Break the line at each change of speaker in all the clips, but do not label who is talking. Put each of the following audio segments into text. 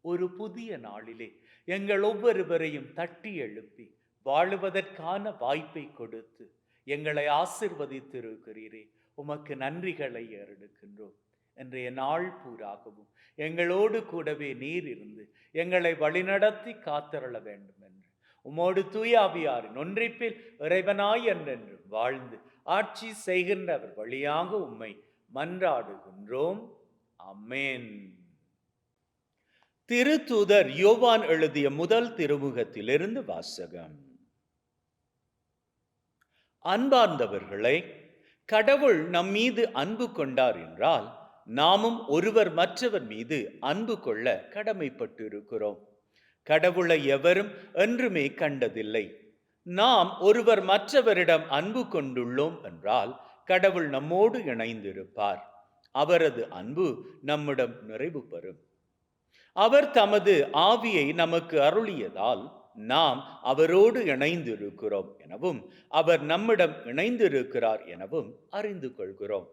ஒரு புதிய நாளிலே எங்கள் ஒவ்வொருவரையும் தட்டி எழுப்பி வாழுவதற்கான வாய்ப்பை கொடுத்து எங்களை ஆசிர்வதித்திருக்கிறீரே. உமக்கு நன்றிகளை ஏறெடுக்கின்றோம். இன்றைய நாள் பூராகவும் எங்களோடு கூடவே நீர் இருந்து எங்களை வழிநடத்தி காத்தரள வேண்டும் என்று உமோடு தூயாவியாரின் ஒன்றிப்பில் இறைவனாய் என்றென்று வாழ்ந்து ஆட்சி செய்கின்றவர் வழியாக உம்மை மன்றாடுகின்றோம். அமேன் திருத்தூதர் யோவான் எழுதிய முதல் திருமுகத்திலிருந்து வாசகம். அன்பார்ந்தவர்களை கடவுள் நம் மீது அன்பு கொண்டார் என்றால் நாமும் ஒருவர் மற்றவர் மீது அன்பு கொள்ள கடமைப்பட்டு இருக்கிறோம் கடவுளை எவரும் என்றுமே கண்டதில்லை. நாம் ஒருவர் மற்றவரிடம் அன்பு கொண்டுள்ளோம் என்றால் கடவுள் நம்மோடு இணைந்திருப்பார். அவரது அன்பு நம்மிடம் நிறைவு பெறும். அவர் தமது ஆவியை நமக்கு அருளியதால் நாம் அவரோடு இணைந்திருக்கிறோம் எனவும் அவர் நம்மிடம் இணைந்திருக்கிறார் எனவும் அறிந்து கொள்கிறோம்.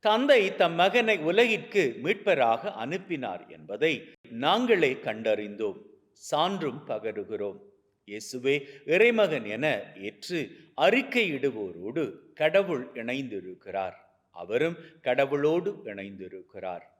தந்தை தம் மகனை உலகிற்கு மீட்பராக அனுப்பினார் என்பதை நாங்களே கண்டறிந்தோம் சான்றும் பகருகிறோம். இயேசுவே இறைமகன் என ஏற்று அறிக்கையிடுவோரோடு கடவுள் இணைந்திருக்கிறார். அவரும் கடவுளோடு இணைந்திருக்கிறார்.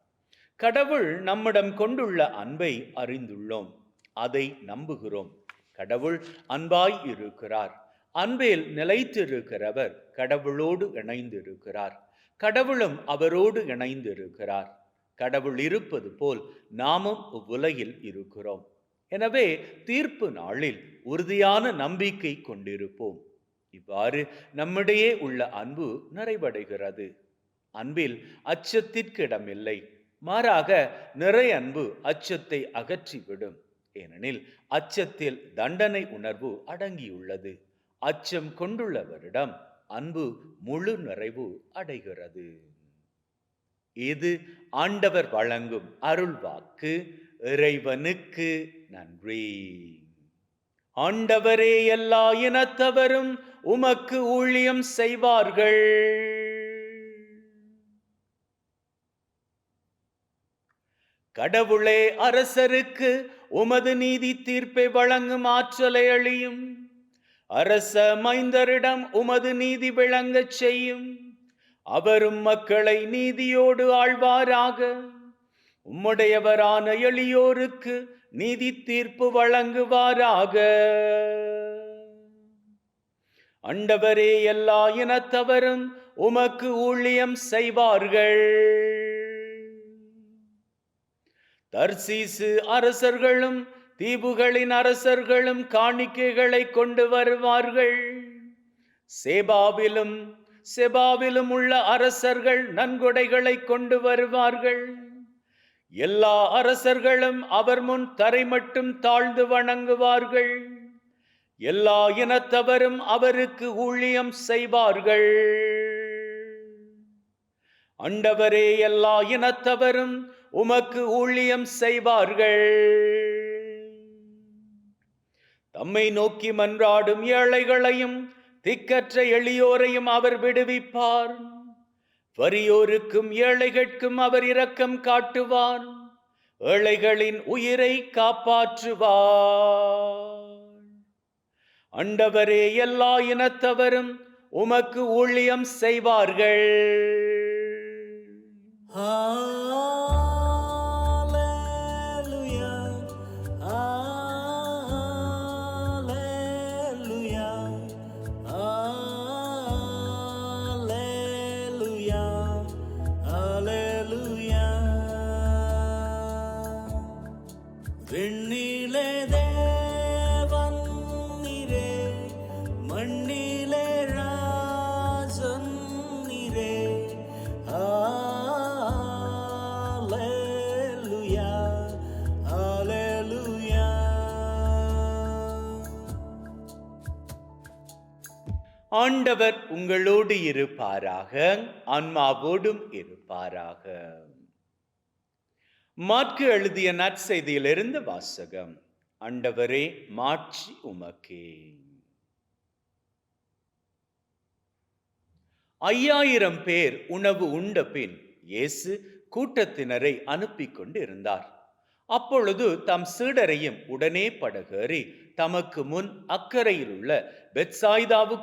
கடவுள் நம்மிடம் கொண்டுள்ள அன்பை அறிந்துள்ளோம். அதை நம்புகிறோம். கடவுள் அன்பாய் இருக்கிறார். அன்பில் நிலைத்திருக்கிறவர் கடவுளோடு இணைந்திருக்கிறார். கடவுளும் அவரோடு இணைந்திருக்கிறார். கடவுள் இருப்பது போல் நாமும் இவ்வுலகில் இருக்கிறோம். எனவே தீர்ப்பு நாளில் உறுதியான நம்பிக்கை கொண்டிருப்போம். இவ்வாறு நம்மிடையே உள்ள அன்பு நிறைவடைகிறது. அன்பில் அச்சத்திற்கு இடமில்லை மாறாக நிறை அன்பு அச்சத்தை அகற்றிவிடும். ஏனெனில் அச்சத்தில் தண்டனை உணர்வு அடங்கியுள்ளது. அச்சம் கொண்டுள்ளவரிடம் அன்பு முழு நிறைவு அடைகிறது. இது ஆண்டவர் வழங்கும் அருள் வாக்கு. இறைவனுக்கு நன்றி. ஆண்டவரே எல்லா இனத்தவரும் உமக்கு ஊழியம் செய்வார்கள். கடவுளே அரசருக்கு உமது நீதி தீர்ப்பை வழங்கும் ஆற்றலை அழியும். அரச மைந்தரிடம் உமது நீதி விளங்கச் செய்யும். அவரும் மக்களை நீதியோடு ஆழ்வாராக. உம்முடையவரான எளியோருக்கு நீதி தீர்ப்பு வழங்குவாராக. அண்டவரே எல்லா இனத்தவரும் உமக்கு ஊழியம் செய்வார்கள். தர்சீசு அரசர்களும் தீவுகளின் அரசர்களும் காணிக்கைகளை கொண்டு வருவார்கள். சேபாவிலும் செபாவிலும் உள்ள அரசர்கள் நன்கொடைகளை கொண்டு வருவார்கள். எல்லா அரசர்களும் அவர் முன் தரை மட்டும் தாழ்ந்து வணங்குவார்கள். எல்லா இனத்தவரும் அவருக்கு ஊழியம் செய்வார்கள். அண்டவரே எல்லா இனத்தவரும் உமக்கு ஊழியம் செய்வார்கள். தம்மை நோக்கி மன்றாடும் ஏழைகளையும் திக்கற்ற எளியோரையும் அவர் விடுவிப்பார். வறியோருக்கும் ஏழைகட்கும் அவர் இரக்கம் காட்டுவார். ஏழைகளின் உயிரை காப்பாற்றுவார். அண்டவரே எல்லா இனத்தவரும் உமக்கு ஊழியம் செய்வார்கள்.
ஆ
ஆண்டவர் உங்களோடு இருப்பாராக ஆன்மாவோடும் இருப்பாராக. மாற்கு எழுதிய நற்செய்தியிலிருந்து வாசகம் ஆண்டவரே மாட்சி உமக்கே. ஐயாயிரம் பேர் உணவு உண்ட பின் இயேசு கூட்டத்தினரை அனுப்பி கொண்டு இருந்தார் அப்பொழுது தம் சீடரையும் உடனே படகேறி தமக்கு முன் அக்கறையில் உள்ள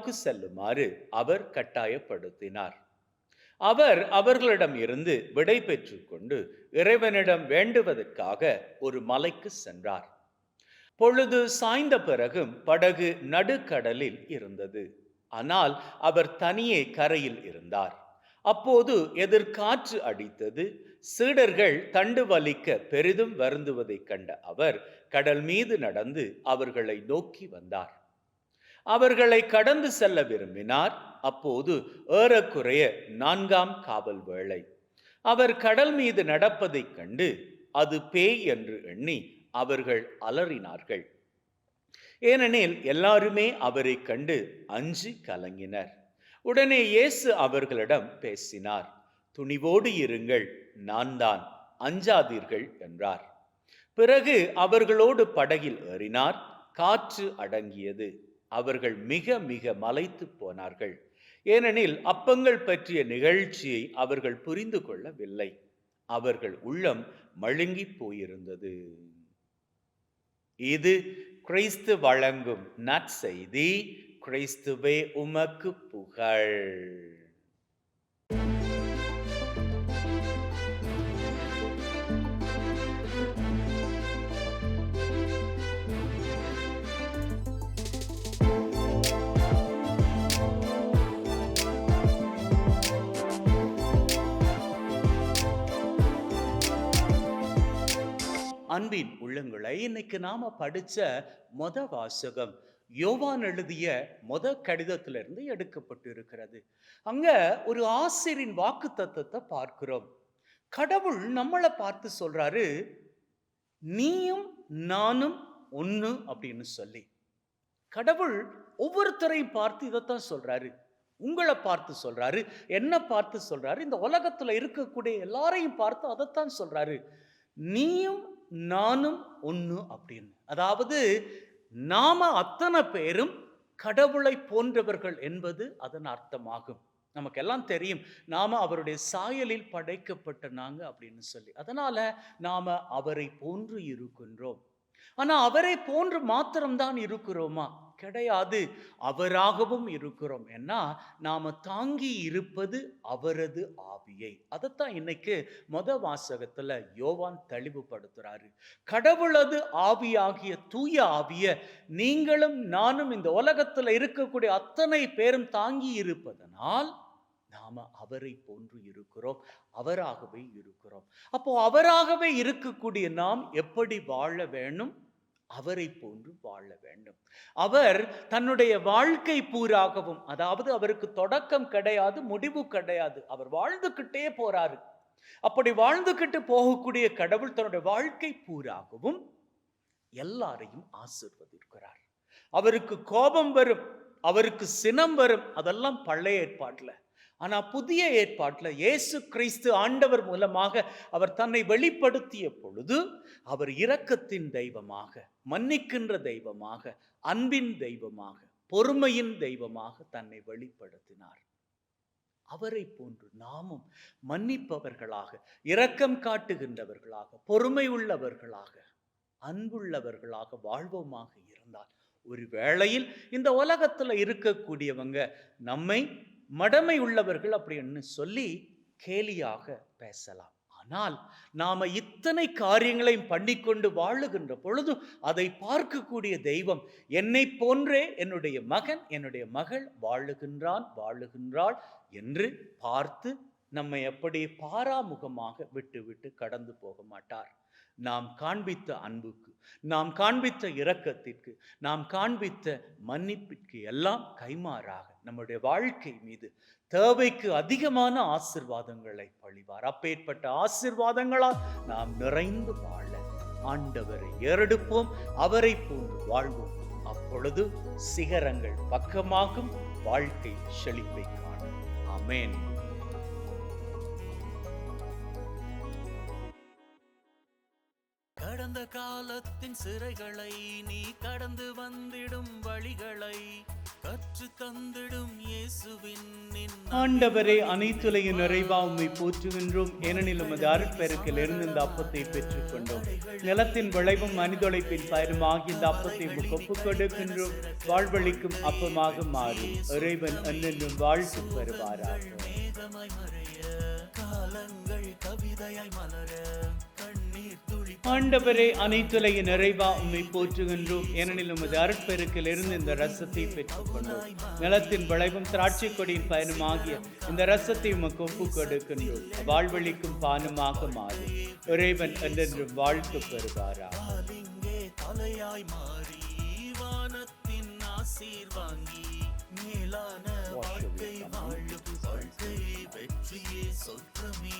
செல்லுமாறு அவர் கட்டாயப்படுத்தினார். அவர் அவர்களிடம் இருந்து விடை பெற்றுக்கொண்டு இறைவனிடம் வேண்டுவதற்காக ஒரு மலைக்கு சென்றார். பொழுது சாய்ந்த பிறகும் படகு நடுக்கடலில் இருந்தது. ஆனால் அவர் தனியே கரையில் இருந்தார். அப்போது எதிர்காற்று அடித்தது. சீடர்கள் தண்டு வலிக்க பெரிதும் வருந்துவதைக் கண்ட அவர் கடல் மீது நடந்து அவர்களை நோக்கி வந்தார். அவர்களை கடந்து செல்ல விரும்பினார். அப்போது ஏறக்குறைய நான்காம் காவல் வேளை. அவர் கடல் மீது நடப்பதைக் கண்டு அது பேய் என்று எண்ணி அவர்கள் அலறினார்கள். ஏனெனில் எல்லாருமே அவரை கண்டு அஞ்சு கலங்கினர். உடனே இயேசு அவர்களிடம் பேசினார் துணிவோடு இருங்கள் நான் தான் அஞ்சாதீர்கள் என்றார். பிறகு அவர்களோடு படகில் ஏறினார். காற்று அடங்கியது. அவர்கள் மிக மிக மலைத்து போனார்கள். ஏனெனில் அப்பங்கள் பற்றிய நிகழ்ச்சியை அவர்கள் புரிந்து கொள்ளவில்லை. அவர்கள் உள்ளம் மழுங்கி போயிருந்தது. இது கிறிஸ்து வழங்கும் நற்செய்தி. கிறிஸ்துவே உமக்கு புகழ். அன்பின் உள்ளங்களை இன்னைக்கு நாம படிச்ச மொத வாசகம் யோவான் எழுதிய மொத கடிதத்திலிருந்து எடுக்கப்பட்டு இருக்கிறது அங்க ஒரு ஆசிரியரின் வாக்கு தத்துவத்தை பார்க்கிறோம். கடவுள் நம்மளை பார்த்து சொல்றாரு நீயும் நானும் ஒண்ணு அப்படின்னு சொல்லி. கடவுள் ஒவ்வொருத்தரையும் பார்த்து இதைத்தான் சொல்றாரு. உங்களை பார்த்து சொல்றாரு என்ன பார்த்து சொல்றாரு இந்த உலகத்துல இருக்கக்கூடிய எல்லாரையும் பார்த்து அதைத்தான் சொல்றாரு. நீயும் நானும் ஒன்று அப்படின்னு. அதாவது நாம அத்தனை பேரும் கடவுளை போன்றவர்கள் என்பது அதன் அர்த்தமாகும். நமக்கெல்லாம் தெரியும் நாம அவருடைய சாயலில் படைக்கப்பட்ட நாங்கள் அப்படின்னு சொல்லி. அதனால நாம அவரை போன்று இருக்கின்றோம். ஆனா அவரை போன்று மாத்திரம்தான் இருக்கிறோமா? கிடையாது. அவராகவும் இருக்கிறோம். ஏன்னா நாம தாங்கி இருப்பது அவரது ஆவியை. அதைத்தான் இன்னைக்கு மொத வாசகத்துல யோவான் தெளிவுபடுத்துறாரு. கடவுளது ஆவியாகிய தூய ஆவிய நீங்களும் நானும் இந்த உலகத்துல இருக்கக்கூடிய அத்தனை பேரும் தாங்கி இருப்பதனால் நாம அவரை போன்று இருக்கிறோம் அவராகவே இருக்கிறோம். அப்போ அவராகவே இருக்கக்கூடிய நாம் எப்படி வாழ வேணும் அவரை போன்று வாழ வேண்டும். அவர் தன்னுடைய வாழ்க்கை பூராகவும் அதாவது அவருக்கு தொடக்கம் கிடையாது முடிவு கிடையாது அவர் வாழ்ந்துகிட்டே போறாரு. அப்படி வாழ்ந்துகிட்டு போகக்கூடிய கடவுள் தன்னுடைய வாழ்க்கை பூராகவும் எல்லாரையும் ஆசிர்வதிக்கிறார். அவருக்கு கோபம் வரும் அவருக்கு சினம் வரும் அதெல்லாம் பழைய ஏற்பாட்டில். ஆனால் புதிய ஏற்பாட்டில் இயேசு கிறிஸ்து ஆண்டவர் மூலமாக அவர் தன்னை வெளிப்படுத்திய பொழுது அவர் இரக்கத்தின் தெய்வமாக மன்னிக்கின்ற தெய்வமாக அன்பின் தெய்வமாக பொறுமையின் தெய்வமாக தன்னை வெளிப்படுத்தினார். அவரை போன்று நாமும் மன்னிப்பவர்களாக இரக்கம் காட்டுகின்றவர்களாக பொறுமை உள்ளவர்களாக அன்புள்ளவர்களாக வாழ்வோமாக இருந்தால் ஒரு வேளையில் இந்த உலகத்துல இருக்கக்கூடியவங்க நம்மை மடமை உள்ளவர்கள் அப்படின்னு சொல்லி கேலியாக பேசலாம். ஆனால் நாம இத்தனை காரியங்களையும் பண்ணிக்கொண்டு வாழுகின்ற பொழுது அதை பார்க்கக்கூடிய தெய்வம் என்னை போன்றே என்னுடைய மகன் என்னுடைய மகள் வாழுகின்றான் வாழுகின்றாள் என்று பார்த்து நம்மை அப்படியே பாராமுகமாக விட்டு விட்டு கடந்து போக மாட்டார். நாம் காண்பித்த அன்புக்கு நாம் காண்பித்த இரக்கத்திற்கு நாம் காண்பித்த மன்னிப்பிற்கு எல்லாம் கைமாறாக நம்முடைய வாழ்க்கை மீது தேவைக்கு அதிகமான ஆசிர்வாதங்களை பழிவார். அப்பேற்பட்ட ஆசிர்வாதங்களால் நாம் நிறைந்து வாழ ஆண்டவரை ஏறெடுப்போம் அவரை போன்று வாழ்வோம். அப்பொழுது சிகரங்கள் பக்கமாகும் வாழ்க்கை செழிப்பை காணும். அமேன்
கடந்த காலத்தின் சிறைகளை நீ கடந்து வந்திடும் வழிகளை கற்று தந்திடும் இயேசுவின்
ஆண்டவரே அனைத்துலகின் நிறைவா உம்மை போற்றுகின்றோம். ஏனெனில் உமது அருட்பெருக்கில் இருந்து இந்த அப்பத்தை பெற்றுக்கொண்டோம். நிலத்தின் விளைவும் மனிதொழைப்பின் பயிரும் ஆகிய இந்த அப்பத்தை ஒப்புக் கொடுக்கின்றோம் வாழ்வழிக்கும் அப்பமாக மாறும். இறைவன் என்னென்றும் வாழ்த்து
மறைய காலங்கள் கவிதையாய் மலர
ஆண்டவரே அனைத்துலைய நிறைவா உண்மை போற்றுகின்றோம் ஏனெனில் உமது அருட்பெருக்கில் இருந்து இந்த ரசத்தை பெற்றுக்கொண்டோம் நிலத்தின் விளைவும் திராட்சை கொடியின் பயனும் ஆகிய இந்த ரசத்தை உமக்கு ஒப்பு கொடுக்கின்றோம் வாழ்வழிக்கும் பானமாக மாறி இறைவன் என்றென்றும் வாழ்த்து பெறுவாரா
தலையாய் மாறி வானத்தின் ஆசீர் வாங்கி மேலான வாழ்க்கை வாழ்வு வாழ்க்கை வெற்றியே சொற்றமே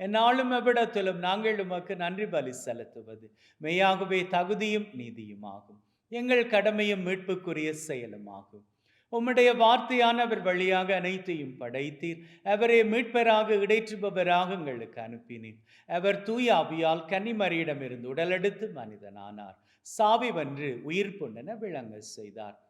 என்னாலும் எவ்விடத்திலும் நாங்கள் உமக்கு நன்றி பலி செலுத்துவது. மெய்யாகவே தகுதியும் நீதியுமாகும். எங்கள் கடமையும் மீட்புக்குரிய செயலுமாகும். உம்முடைய வார்த்தையானவர் வழியாக அனைத்தையும் படைத்தீர். அவரை மீட்பராக இடைற்றுபவராக எங்களுக்கு அனுப்பினீர். அவர் தூய ஆவியால் கன்னிமரியிடமிருந்து உடலெடுத்து மனிதனானார். சாவி வென்று உயிர் பொன்னென விளங்க செய்தார்.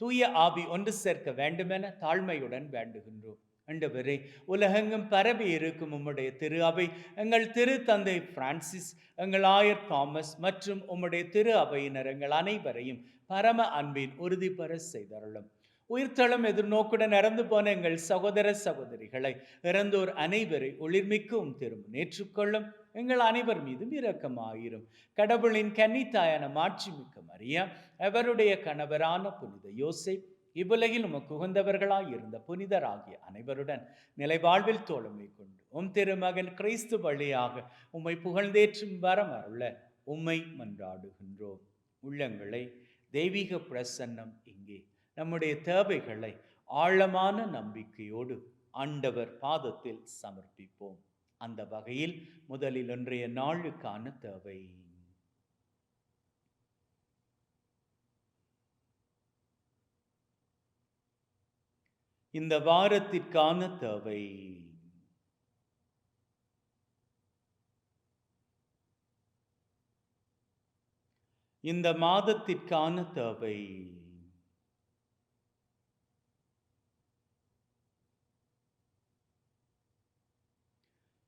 தூய ஆவி ஒன்று சேர்க்க வேண்டுமென தாழ்மையுடன் வேண்டுகின்றோம். ஆண்டவரே உலகெங்கும் பரவி இருக்கும் உம்முடைய திரு அவை எங்கள் திரு தந்தை பிரான்சிஸ் எங்கள் ஆயர் தாமஸ் மற்றும் உம்முடைய திரு அவையினர் எங்கள் அனைவரையும் பரம அன்பின் உறுதிபெற செய்தருளும். உயிர்த்தளம் எதிர்நோக்குடன் இறந்து போன எங்கள் சகோதர சகோதரிகளை இறந்தோர் அனைவரை ஒளிர்மிக்கும் திரும்ப நேற்றுக்கொள்ளும் எங்கள் அனைவர் மீதும் இரக்கமாயிரும். கடவுளின் கன்னித்தாயான மாட்சிமிக்க மரியா அவருடைய கணவரான புனித யோசை இவ்வுலகில் உமக்கு உகந்தவர்களாய் இருந்த புனிதராகிய அனைவருடன் நிலைவாழ்வில் தோழமை கொண்டு உம் திருமகன் கிறிஸ்து வழியாக உம்மை புகழ்ந்தேற்றும் வரம் அருள உம்மை மன்றாடுகின்றோம். உள்ளங்களை தெய்வீக பிரசன்னம் இங்கே நம்முடைய தேவைகளை ஆழமான நம்பிக்கையோடு ஆண்டவர் பாதத்தில் சமர்ப்பிப்போம். அந்த வகையில் முதலில் இன்றைய நாளுக்கான தேவை. இந்த வாரத்திற்கான தேவை. இந்த மாதத்திற்கான தேவை.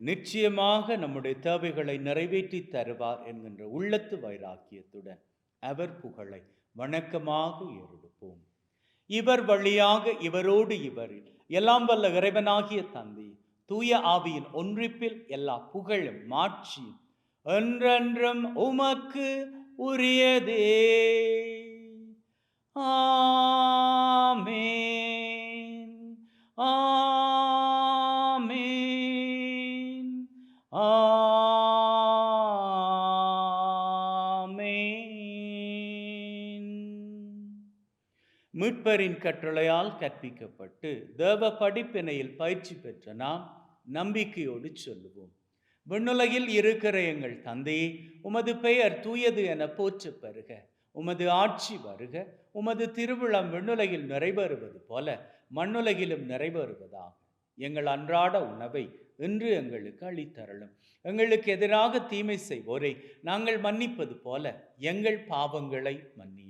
நிச்சயமாக நம்முடைய தேவைகளை நிறைவேற்றி தருவார் என்கின்ற உள்ளத்து வைராக்கியத்துடன் அவர் புகழை வணக்கமாக ஏறெடுப்போம். இவர் வழியாக இவரோடு இவரில் எல்லாம் வல்ல இறைவனாகிய தந்தை தூய ஆவியின் ஒன்றிப்பில் எல்லா புகழும் மாற்றி என்றென்றும் உமக்கு உரியதே. ஆமே மீட்பரின் கட்டளையால் கற்பிக்கப்பட்டு தேவ படிப்பினையில் பயிற்சி பெற்ற நாம் நம்பிக்கையோடு சொல்லுவோம். விண்ணுலகில் இருக்கிற எங்கள் தந்தையே உமது பெயர் தூயது என போற்று பெறுக உமது ஆட்சி வருக உமது திருவிழம் விண்ணுலகில் நிறைவேறுவது போல மண்ணுலகிலும் நிறைவேறுவதாக. எங்கள் அன்றாட உணவை இன்று எங்களுக்கு அளித்தரலும் எங்களுக்கு எதிராக தீமை செய்வோரை நாங்கள் மன்னிப்பது போல எங்கள் பாவங்களை மன்னியும்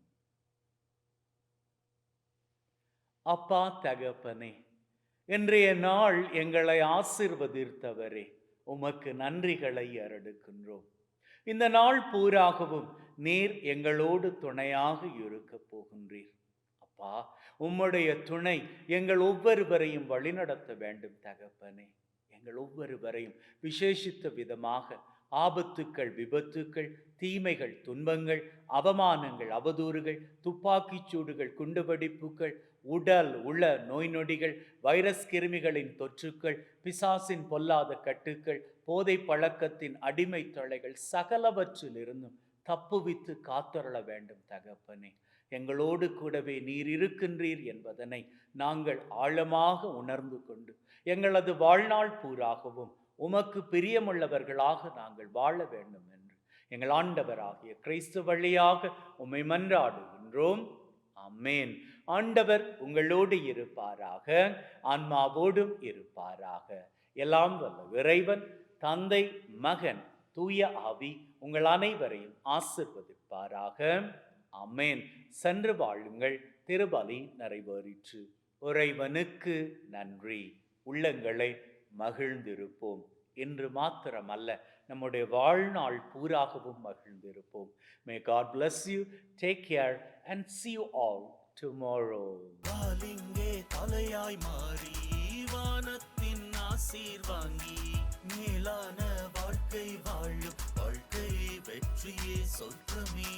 அப்பா தகப்பனே இன்றைய நாள் எங்களை ஆசிர்வதித்தவரே. உமக்கு நன்றிகளை அரடுக்கின்றோம் இந்த நாள் பூராகவும் நீர் எங்களோடு துணையாக இருக்க போகின்றீர். அப்பா உம்முடைய துணை எங்கள் ஒவ்வொருவரையும் வழிநடத்த வேண்டும் தகப்பனே. எங்கள் ஒவ்வொருவரையும் விசேஷித்த விதமாக ஆபத்துக்கள் விபத்துக்கள் தீமைகள் துன்பங்கள் அவமானங்கள் அவதூறுகள் துப்பாக்கிச் சூடுகள் குண்டுவெடிப்புகள் உடல் உள நோய் நொடிகள் வைரஸ் கிருமிகளின் தொற்றுக்கள் பிசாசின் பொல்லாத கட்டுக்கள் போதை பழக்கத்தின் அடிமை தொலைகள் சகலவற்றிலிருந்தும் தப்புவித்து காத்தொருள வேண்டும் தகப்பனே. எங்களோடு கூடவே நீர் இருக்கின்றீர் என்பதனை நாங்கள் ஆழமாக உணர்ந்து கொண்டு எங்களது வாழ்நாள் பூராகவும் உமக்கு பிரியமுள்ளவர்களாக நாங்கள் வாழ வேண்டும் என்று எங்கள் ஆண்டவராகிய கிறிஸ்து வழியாக உம்மை மன்றாடுகின்றோம். அம்மேன் ஆண்டவர் உங்களோடு இருப்பாராக ஆன்மாவோடும் இருப்பாராக. எல்லாம் வல்ல இறைவன் தந்தை மகன் தூய ஆவி உங்கள் அனைவரையும் ஆசிர்வதிப்பாராக. அமேன் சென்று வாழுங்கள். திருபலி நிறைவேறிற்று. இறைவனுக்கு நன்றி. உள்ளங்களை மகிழ்ந்திருப்போம். என்று மாத்திரமல்ல நம்முடைய வாழ்நாள் பூராகவும் மகிழ்ந்திருப்போம். May God bless you take care and see you all tomorrow.
காலிங்கே தலையாய் மாறி வானத்தின் ஆசீர் வாங்கி மேலான வாழ்க்கை வாழும் வாழ்க்கை வெற்றியே சொல்றமே